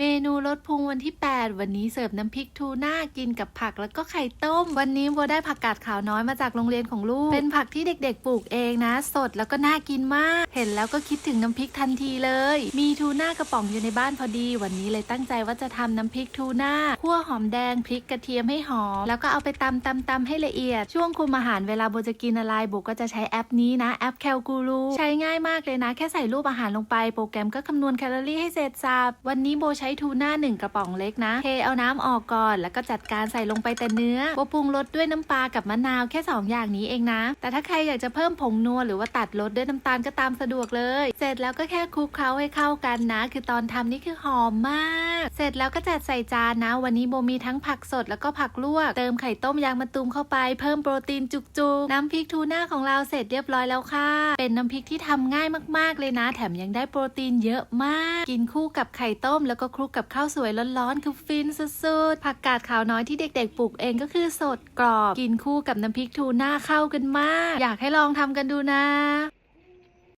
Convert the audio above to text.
เมนูลดพุงวันที่ 8 วันนี้เสิร์ฟน้ำพริกทูน่ากินกับผักแล้วก็ไข่ต้ม วันนี้โบได้ผักกาดขาวน้อยมาจากโรงเรียนของลูก เป็นผักที่เด็กๆปลูกเองนะ สดแล้วก็น่ากินมาก เห็นแล้วก็คิดถึงน้ำพริกทันทีเลย มีทูน่ากระป๋องอยู่ในบ้านพอดี วันนี้เลยตั้งใจว่าจะทำน้ำพริกทูน่าคั่วหอมแดงพริกกระเทียมให้หอมแล้วก็เอาไปตำตำตำให้ละเอียด ช่วงคุมอาหารเวลาโบจะกินอะไรโบก็จะใช้แอปนี้นะแอปแคลกูรูใช้ง่ายมากเลยนะ แค่ใส่รูปอาหารลงไป โปรแกรมก็คำนวณแคลอรี่ให้เสร็จสับวันนี้โบใช้ช้ทูน่าหนึ่งกระป๋องเล็กนะ เทเอาน้ำออกก่อน แล้วก็จัดการใส่ลงไปแต่เนื้อปรุงรสด้วยน้ำปลากับมะนาวแค่ 2 อย่างนี้เองนะ แต่ถ้าใครอยากจะเพิ่มผงนัวหรือว่าตัดรสด้วยน้ำตาลก็ตามสะดวกเลย เสร็จแล้วก็แค่คลุกเคล้าให้เข้ากันนะ คือตอนทำนี่คือหอมมาก เสร็จแล้วก็จัดใส่จานนะ วันนี้โบมีทั้งผักสดแล้วก็ผักลวก เติมไข่ต้มยางมะตูมเข้าไป เพิ่มโปรตีนจุกๆ น้ำพริกทูน่าของเราเสร็จเรียบร้อยแล้วค่ะ เป็นน้ำพริกที่ทำง่ายมากๆเลยนะ แถมยังได้โปรตีนเยอะมาก กินคู่กับไข่ต้มแล้วก็คลุกกับข้าวสวยร้อนๆคือฟินสุดๆผักกาดขาวน้อยที่เด็กๆปลูกเองก็คือสดกรอบ กินคู่กับน้ำพริกทูน่าเข้ากันมาก อยากให้ลองทำกันดูนะ